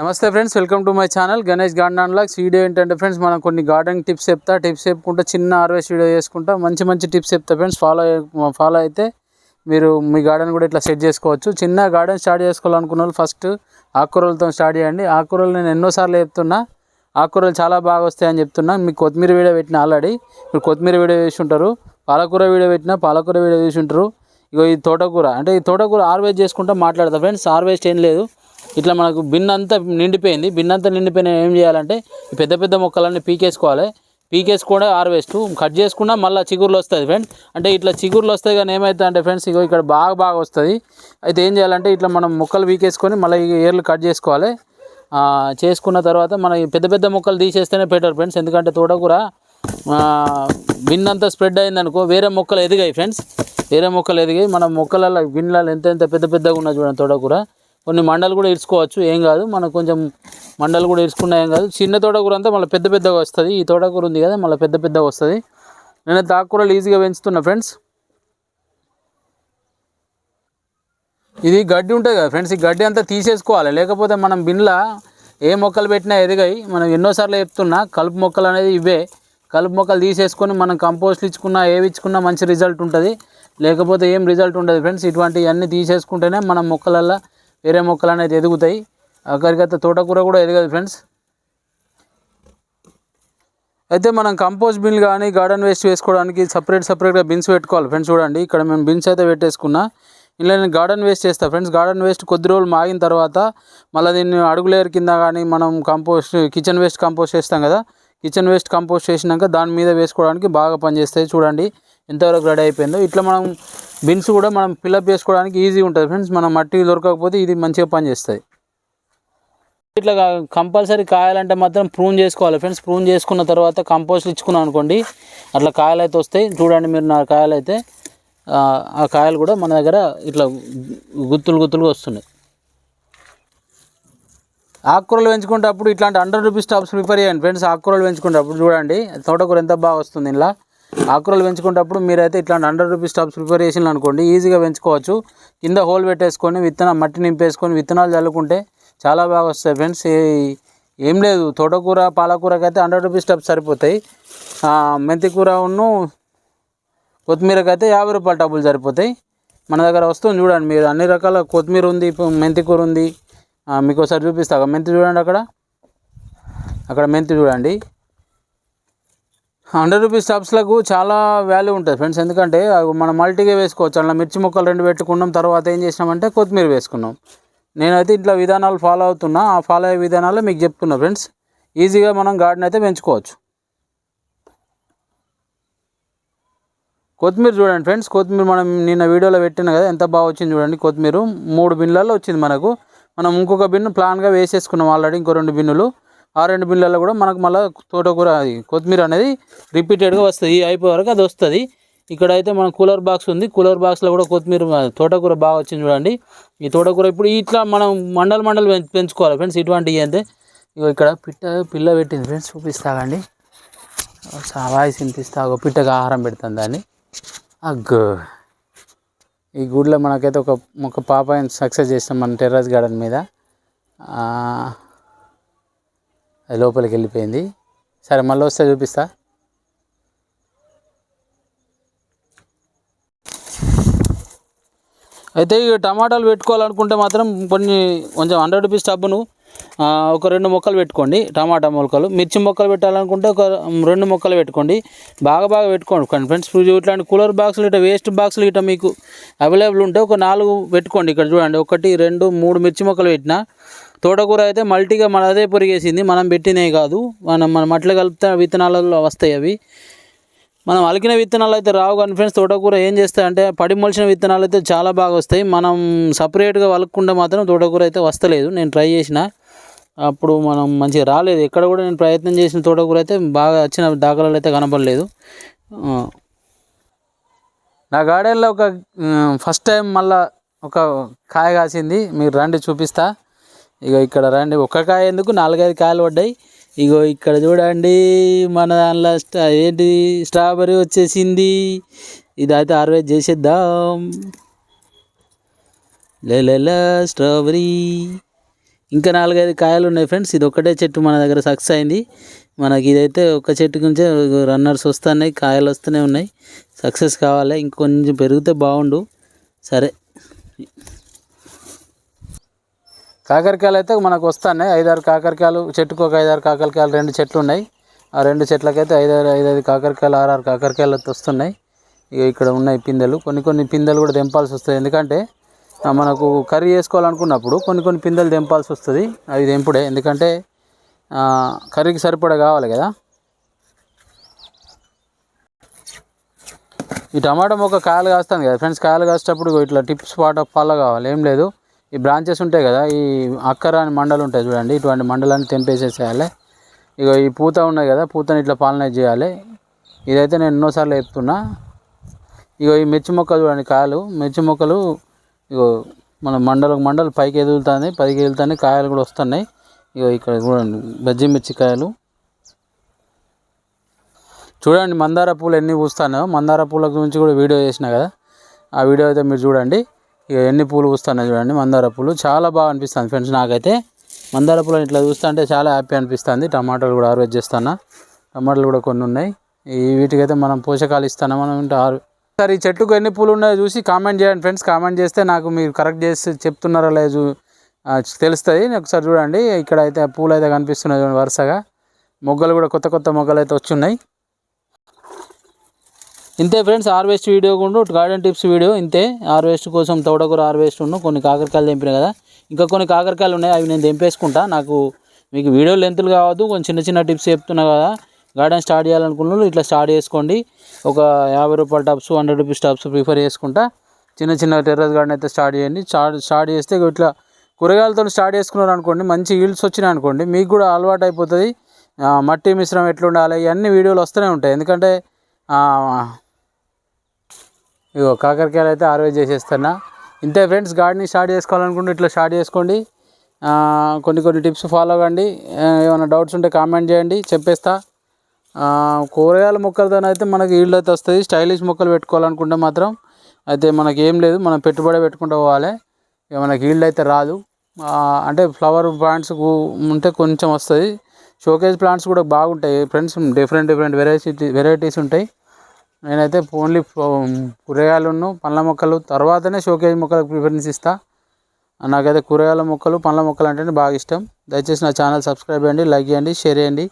నమస్తే friends welcome to my channel Ganesh garden unlocks video ఏంటంటే friends మనం కొన్ని గార్డెన్ టిప్స్ చెప్తా టిప్స్ చెప్పుకుంటా చిన్న హార్వెస్ట్ వీడియో చేసుకుంటా మంచి మంచి టిప్స్ చెప్తా ఫ్రెండ్స్. ఫాలో ఫాలో అయితే మీరు మీ గార్డెన్ కూడా ఇట్లా సెట్ చేసుకోవచ్చు. చిన్న గార్డెన్ స్టార్ట్ చేసుకోవాలనుకున్న వాళ్ళు ఫస్ట్ ఆకుకూరలతో స్టార్ట్ చేయండి. ఆకుకూరలు నేను ఎన్నోసార్లు చెప్తున్నా ఆకుకూరలు చాలా బాగా వస్తాయని చెప్తున్నా. మీకు కొత్తిమీర వీడియో పెట్టిన ఆల్రెడీ మీరు కొత్తిమీర వీడియో వేసి ఉంటారు పాలకూర వీడియో పెట్టినా పాలకూర వీడియో వేసి ఉంటారు ఇగో ఈ తోటకూర అంటే ఈ తోటకూర హార్వెస్ట్ చేసుకుంటా మాట్లాడతా ఫ్రెండ్స్. హార్వెస్ట్ ఏం లేదు. ఇట్లా మనకు బిన్ అంతా నిండిపోయింది. బిన్ అంతా నిండిపోయిన ఏం చేయాలంటే ఈ పెద్ద పెద్ద మొక్కలన్నీ పీకేసుకోవాలి. పీకేసుకుంటే హార్వెస్ట్ కట్ చేసుకున్నా మళ్ళీ చిగురులు వస్తుంది ఫ్రెండ్స్ అంటే ఇట్లా చిగురులు వస్తాయి కానీ ఏమవుతుంది అంటే ఫ్రెండ్స్ ఇగో ఇక్కడ బాగా బాగా వస్తుంది. అయితే ఏం చేయాలంటే ఇట్లా మనం మొక్కలు పీకేసుకొని మళ్ళీ ఈ ఏర్లు కట్ చేసుకోవాలి. చేసుకున్న తర్వాత మన పెద్ద పెద్ద మొక్కలు తీసేస్తేనే బెటర్ ఫ్రెండ్స్. ఎందుకంటే తోటకూర బిన్ అంతా స్ప్రెడ్ అయిందనుకో వేరే మొక్కలు ఎదిగాయి ఫ్రెండ్స్. వేరే మొక్కలు ఎదిగాయి. మన మొక్కలలో బిన్లలో ఎంత ఎంత పెద్ద పెద్దగా ఉన్నది చూడండి తోటకూర. కొన్ని మండలు కూడా ఇరుచుకోవచ్చు ఏం కాదు. మనకు కొంచెం మండలు కూడా ఇరుచుకున్నా ఏం కాదు. చిన్న తోటకూర అంతా మళ్ళీ పెద్ద పెద్దగా వస్తుంది. ఈ తోటకూర ఉంది కదా మళ్ళీ పెద్ద పెద్దగా వస్తుంది. నేను తాకూరలు ఈజీగా పెంచుతున్నా ఫ్రెండ్స్. ఇది గడ్డి ఉంటుంది కదా ఫ్రెండ్స్ ఈ గడ్డి అంతా తీసేసుకోవాలి. లేకపోతే మనం బిన్లా ఏ మొక్కలు పెట్టినా ఎదిగాయి. మనం ఎన్నోసార్లు చెప్తున్నా కలుపు మొక్కలు అనేది ఇవే. కలుపు మొక్కలు తీసేసుకొని మనం కంపోస్ట్ ఇచ్చుకున్నా ఏవి ఇచ్చుకున్నా మంచి రిజల్ట్ ఉంటుంది. లేకపోతే ఏం రిజల్ట్ ఉండదు ఫ్రెండ్స్. ఇటువంటివన్నీ తీసేసుకుంటేనే మనం మొక్కలల్లో వేరే మొక్కలు అనేది ఎదుగుతాయి. అక్కడికైతే తోటకూర కూడా ఎదగదు ఫ్రెండ్స్. అయితే మనం కంపోస్ట్ బిన్ కానీ గార్డెన్ వేస్ట్ వేసుకోవడానికి సపరేట్ సపరేట్గా బిన్స్ పెట్టుకోవాలి ఫ్రెండ్స్ చూడండి. ఇక్కడ మేము బిన్స్ అయితే పెట్టేసుకున్నా. ఇలా నేను గార్డెన్ వేస్ట్ చేస్తాను ఫ్రెండ్స్. గార్డెన్ వేస్ట్ కొద్ది రోజులు మాగిన తర్వాత మళ్ళీ దీన్ని అడుగులేయర్ కింద కానీ మనం కంపోస్ట్ కిచెన్ వేస్ట్ కంపోస్ట్ చేస్తాం కదా. కిచెన్ వేస్ట్ కంపోస్ట్ చేసినాక దాని మీద వేసుకోవడానికి బాగా పనిచేస్తాయి చూడండి. ఎంతవరకు రెడీ అయిపోయిందో. ఇట్లా మనం బిన్స్ కూడా మనం ఫిల్అప్ చేసుకోవడానికి ఈజీ ఉంటుంది ఫ్రెండ్స్ మనం మట్టి దొరకకపోతే ఇది మంచిగా పనిచేస్తుంది ఇట్లా కంపల్సరీ కాయాలంటే మాత్రం ప్రూన్ చేసుకోవాలి ఫ్రెండ్స్ ప్రూన్ చేసుకున్న తర్వాత కంపోస్ట్ ఇచ్చుకున్నాం అనుకోండి అట్లా కాయలు అయితే వస్తాయి. చూడండి మీరు నా కాయలు అయితే ఆ, కాయలు కూడా మన దగ్గర ఇట్లా గుత్తులు గుత్తులుగా వస్తున్నాయి. ఆకుకూరలు పెంచుకునేటప్పుడు ఇట్లాంటి హండ్రెడ్ రూపీస్ టాప్స్ ప్రిపేర్ చేయండి ఫ్రెండ్స్ ఆకుకూరలు పెంచుకునేటప్పుడు చూడండి తోటకూర ఎంత బాగా వస్తుంది ఇలా ఆకుకూరలు పెంచుకునేటప్పుడు మీరైతే ఇట్లాంటి హండ్రెడ్ రూపీస్ టాప్స్ ప్రిపేర్ చేసిన అనుకోండి ఈజీగా పెంచుకోవచ్చు. కింద హోల్ పెట్టేసుకొని విత్తనం మట్టి నింపేసుకొని విత్తనాలు చల్లుకుంటే చాలా బాగా వస్తాయి ఫ్రెండ్స్ ఏ- ఏం లేదు తోటకూర పాలకూరకి అయితే హండ్రెడ్ రూపీస్ టబ్స్ సరిపోతాయి. మెంతికూర మెంతి కూర ఉన్ను కొత్తిమీరకి అయితే యాభై రూపాయల టబ్బులు సరిపోతాయి. మన దగ్గర వస్తుంది చూడండి మీరు అన్ని రకాల కొత్తిమీర ఉంది ఇప్పుడు మెంతి కూర ఉంది. మీకు ఒకసారి చూపిస్తాగా మెంతి చూడండి అక్కడ. అక్కడ మెంతి చూడండి. హండ్రెడ్ రూపీస్ టబ్స్లకు చాలా వాల్యూ ఉంటుంది ఫ్రెండ్స్ ఎందుకంటే అవి మనం మల్టీగా వేసుకోవచ్చు. అలా మిర్చి ముక్కలు రెండు పెట్టుకున్నాం తర్వాత ఏం చేసినామంటే కొత్తిమీర వేసుకున్నాం. నేనైతే ఇట్లా విధానాలు ఫాలో అవుతున్నా. ఆ ఫాలో అయ్యే విధానాలు మీకు చెప్తున్నా ఫ్రెండ్స్ ఈజీగా మనం గార్డెన్ అయితే పెంచుకోవచ్చు. కొత్తిమీర చూడండి ఫ్రెండ్స్ కొత్తిమీర మనం నిన్న వీడియోలో పెట్టిన కదా ఎంత బాగా వచ్చింది చూడండి కొత్తిమీర. మూడు బిన్లలో వచ్చింది మనకు. మనం ఇంకొక బిన్ను ప్లాన్గా వేసేసుకున్నాం ఆల్రెడీ ఇంకో రెండు బిన్నులు. ఆ రెండు బిళ్ళల్లో కూడా మనకు మళ్ళీ తోటకూర అది కొత్తిమీర అనేది రిపీటెడ్గా వస్తుంది. ఈ అయిపోయే వరకు అది వస్తుంది. ఇక్కడ అయితే మన కూలర్ బాక్స్ ఉంది. కూలర్ బాక్స్లో కూడా కొత్తిమీర తోటకూర బాగా వచ్చింది చూడండి. ఈ తోటకూర ఇప్పుడు ఇట్లా మనం మండల్ మండల్ పెంచు- పెంచుకోవాలి ఫ్రెండ్స్. ఇటువంటివి అంటే ఇగో ఇక్కడ పిట్ట పిల్ల పెట్టింది ఫ్రెండ్స్. చూపిస్తాగండి. వాయిస్ వినిపిస్తా పిట్టగా ఆహారం పెడతాను దాన్ని. అగ్గో. ఈ గుడిలో మనకైతే ఒక ఒక పాప సక్సెస్ చేస్తాం మన టెర్రస్ గార్డెన్ మీద. అది లోపలికి వెళ్ళిపోయింది. సరే మళ్ళీ వస్తే చూపిస్తా. అయితే ఇక టమాటాలు పెట్టుకోవాలనుకుంటే మాత్రం కొన్ని కొంచెం హండ్రెడ్ రూపీస్ టబ్బును ఒక రెండు మొక్కలు పెట్టుకోండి. టమాటా మొక్కలు మిర్చి మొక్కలు పెట్టాలనుకుంటే ఒక రెండు మొక్కలు పెట్టుకోండి. బాగా బాగా పెట్టుకోండి. కానీ ఫ్రెండ్స్ ఇట్లాంటి కూలర్ బాక్సులు ఇట్లా వేస్ట్ బాక్సులు ఇట్లా మీకు అవైలబుల్ ఉంటే ఒక నాలుగు పెట్టుకోండి. ఇక్కడ చూడండి ఒకటి రెండు మూడు మిర్చి మొక్కలు పెట్టిన తోటకూర అయితే మల్టీగా మన అదే పొరిగేసింది మనం పెట్టినవి కాదు. మనం మనం మట్ల కలిపితే విత్తనాలలో వస్తాయి అవి. మనం అలికిన విత్తనాలు అయితే రావు కానీ ఫ్రెండ్స్ తోటకూర ఏం చేస్తాయంటే పడి మొలిచిన విత్తనాలు అయితే చాలా బాగా వస్తాయి. మనం సపరేట్గా వలకుండా మాత్రం తోటకూర అయితే వస్తలేదు. నేను ట్రై చేసిన. అప్పుడు మనం మంచిగా రాలేదు. ఎక్కడ కూడా నేను ప్రయత్నం చేసిన తోటకూర అయితే బాగా వచ్చిన దాఖలాలు అయితే కనపడలేదు. నా గార్డెన్లో ఒక ఫస్ట్ టైం మళ్ళా ఒక కాయ కాసింది. మీరు రండి చూపిస్తా. ఇగో ఇక్కడ రండి. ఒక్క కాయ ఎందుకు? నాలుగైదు కాయలు పడ్డాయి. ఇగో ఇక్కడ చూడండి మన దానిలో స్టా ఏంటి? స్ట్రాబెర్రీ వచ్చేసింది. ఇదైతే హార్వెస్ట్ చేసేద్దాం. లేలా స్ట్రాబెరీ ఇంకా నాలుగైదు కాయలు ఉన్నాయి ఫ్రెండ్స్. ఇది ఒకటే చెట్టు మన దగ్గర సక్సెస్ అయింది. మనకి ఇదైతే ఒక చెట్టు నుంచే రన్నర్స్ వస్తున్నాయి కాయలు వస్తూనే ఉన్నాయి. సక్సెస్ కావాలి. ఇంకొంచెం పెరిగితే బాగుండు. సరే. కాకరకాయలు అయితే మనకు వస్తున్నాయి. ఐదారు కాకరకాయలు చెట్టుకు ఒక ఐదారు కాకరకాయలు రెండు చెట్లు ఉన్నాయి. ఆ రెండు చెట్లకైతే ఐదారు ఐదైదు కాకరకాయలు ఆరారు కాకరకాయలు అయితే వస్తున్నాయి. ఇక ఇక్కడ ఉన్నాయి పిందెలు. కొన్ని కొన్ని పిందెలు కూడా తెంపాల్సి వస్తుంది. ఎందుకంటే మనకు కర్రీ చేసుకోవాలనుకున్నప్పుడు కొన్ని కొన్ని పిందెలు తెంపాల్సి వస్తుంది. అవి తెంపుడే ఎందుకంటే కర్రీకి సరిపడా కావాలి కదా. ఈ టమాటా మొక్క కాయలు కాస్తాను కదా. ఫ్రెండ్స్ కాయలు కాసేటప్పుడు ఇట్లా టిప్స్ పాట ఫాలో కావాలి. ఏం లేదు. ఈ బ్రాంచెస్ ఉంటాయి కదా ఈ అక్కర అని మండలు ఉంటాయి చూడండి ఇటువంటి మండలాన్ని తెంపేసేసేయాలి. ఇక ఈ పూత ఉన్నాయి కదా పూతని ఇట్లా పాలనైజ్ చేయాలి. ఇదైతే నేను ఎన్నోసార్లు చెప్తున్నా. ఇగో ఈ మిర్చి మొక్కలు చూడండి కాయలు మిర్చి మొక్కలు ఇగో మన మండలకు మండలు పైకి ఎదుగుతుంది పైకి ఎదుగుతాయి కాయలు కూడా వస్తున్నాయి. ఇగో ఇక్కడ చూడండి బజ్జి మిర్చి కాయలు. చూడండి మందార పూలు ఎన్ని పూస్తానో మందార పూల గురించి కూడా వీడియో చేసిన కదా. ఆ వీడియో అయితే మీరు చూడండి. ఇక ఎన్ని పూలు పూస్తున్నాయి చూడండి మందార పూలు. చాలా బాగా అనిపిస్తుంది ఫ్రెండ్స్ నాకైతే. మందార పూలను ఇట్లా చూస్తుంటే చాలా హ్యాపీ అనిపిస్తుంది. టమాటాలు కూడా హార్వెస్ట్ చేస్తాను. టమాటాలు కూడా కొన్ని ఉన్నాయి. ఈ వీటికైతే మనం పోషకాలు ఇస్తాను మనం ఆరు సార్ ఈ చెట్టుకు ఎన్ని పూలు ఉన్నాయో చూసి కామెంట్ చేయండి ఫ్రెండ్స్. కామెంట్ చేస్తే నాకు మీరు కరెక్ట్ చేసి చెప్తున్నారా లేదు తెలుస్తుంది. ఒకసారి చూడండి. ఇక్కడ అయితే పూలు అయితే కనిపిస్తున్నాయి వరుసగా. మొగ్గలు కూడా కొత్త కొత్త మొగ్గలు అయితే వచ్చున్నాయి. ఇంతే ఫ్రెండ్స్ హార్వెస్ట్ వీడియో కూడా గార్డెన్ టిప్స్ వీడియో ఇంతే. హార్వెస్ట్ కోసం తోటకూర హార్వెస్ట్ ఉన్న కొన్ని కాకరకాయలు తెంపిన కదా. ఇంకా కొన్ని కాకరకాయలు ఉన్నాయి అవి నేను తెంపేసుకుంటా. నాకు మీకు వీడియో లెంతులు కావద్దు కొంచెం చిన్న చిన్న టిప్స్ చెప్తున్నా కదా. గార్డెన్ స్టార్ట్ చేయాలనుకున్న ఇట్లా స్టార్ట్ చేసుకోండి. ఒక యాభై రూపాయల tubs hundred rupees tubs prefer చేసుకుంటా. చిన్న చిన్న టెర్రస్ గార్డెన్ అయితే స్టార్ట్ చేయండి. స్టార్ట్ స్టార్ట్ చేస్తే ఇట్లా కూరగాయలతో స్టార్ట్ చేసుకున్నారు అనుకోండి మంచి ఈల్డ్స్ వచ్చినాయి అనుకోండి మీకు కూడా అలవాటు అయిపోతుంది. మట్టి మిశ్రమం ఎట్లుండాలి ఇవన్నీ వీడియోలు వస్తూనే ఉంటాయి. ఎందుకంటే ఇగో కాకరకాయలు అయితే హార్వెస్ట్ చేసేస్తున్నా. ఇంతే ఫ్రెండ్స్ గార్డెనింగ్ స్టార్ట్ చేసుకోవాలనుకుంటే ఇట్లా స్టార్ట్ చేసుకోండి. కొన్ని కొన్ని టిప్స్ ఫాలో అవ్వండి. ఏమైనా డౌట్స్ ఉంటే కామెంట్ చేయండి చెప్పేస్తా. కూరగాయల మొక్కలతో అయితే మనకి ఈల్డ్ అయితే వస్తుంది. స్టైలిష్ మొక్కలు పెట్టుకోవాలనుకుంటే మాత్రం అయితే మనకి ఏం లేదు. మనం పెట్టుబడి పెట్టుకుంటూ పోవాలి. ఇక మనకి ఈల్డ్ అయితే రాదు. అంటే ఫ్లవర్ ప్లాంట్స్ ఉంటే కొంచెం వస్తుంది. షోకేజ్ ప్లాంట్స్ కూడా బాగుంటాయి. Friends different different variety varieties ఉంటాయి. నేనైతే ఓన్లీ కూరగాయలను పండ్ల మొక్కలు తర్వాతనే షోకేజ్ మొక్కలకు ప్రిఫరెన్స్ ఇస్తా. నాకైతే కూరగాయల మొక్కలు పండ్ల మొక్కలు అంటేనే బాగా ఇష్టం. దయచేసి నా ఛానల్ సబ్స్క్రైబ్ చేయండి లైక్ చేయండి షేర్ చేయండి.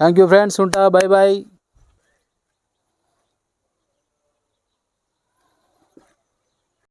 థ్యాంక్ యూ ఫ్రెండ్స్ ఉంటా బాయ్ బాయ్